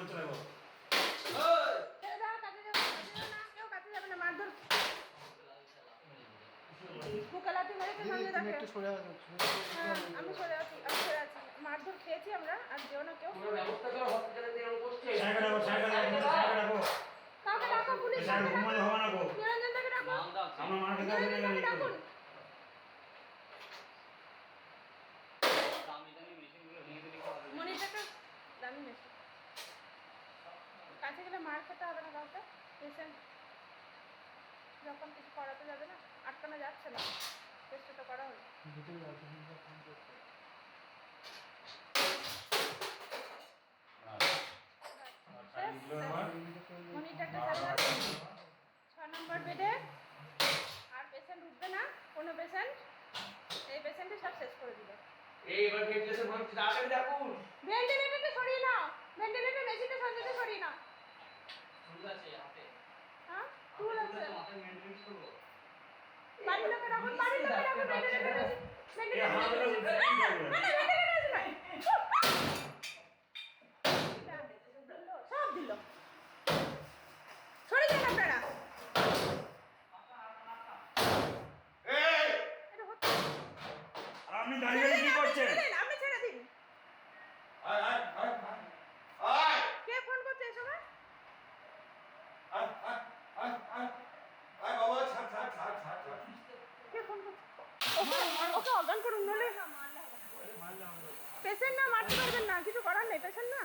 করতে লাগবো মারধর খেয়েছি আমরা আর যেও না কেউ কাউকে মার খেতে হবে না কাউকে পেশেন্ট যখন কিছু করাতে যাবে না আটকানো যাচ্ছে না। চেষ্টা তো করা হলো। করতে। মনিটারটা ছ নম্বর বেডে আর পেশেন্ট উঠবে না কোনো পেশেন্ট এই পেশেন্টে সব শেষ করে দিল এই এবার হচ্ছে তাড়াতাড়ি দেখুন সব দিল সরে যান আপনারা আপনি দাঁড়িয়ে কি করছেন? ওকে ওকে অজ্ঞান করুন নলে পেশেন্ট না মারতে পারবেন না কিছু করার নেই পেশেন্ট না।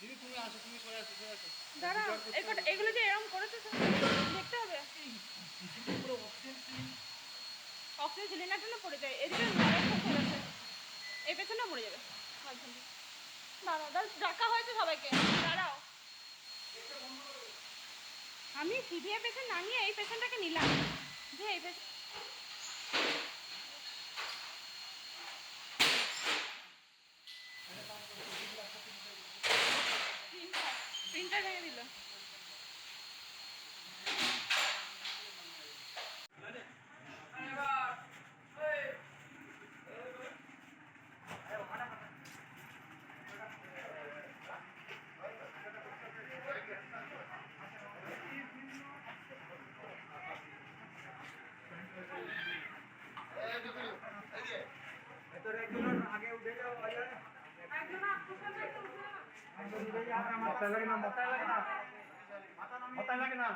দিদি তুমি আসো তুমি সরে আসো সরে আসো। দাঁড়াও এগুলো যে এরকম করেছে দেখতে হবে। অক্সিজেন সিলিন্ডারটা না পড়ে যায় এদিকে নরম এই পেশেন্টও মরে যাবে। দাঁড়াও দাঁড়াও ডাকা হয়েছে সবাইকে। দাঁড়াও। আমি সিভিএ পেশেন্ট নামিয়ে এই পেশেন্টটাকে নিলাম। যে এই পেশেন্ট প্রিন্টার ভেঙে দিল। মাথায় লাগে না মাথায় লাগে না মাথায় লাগে না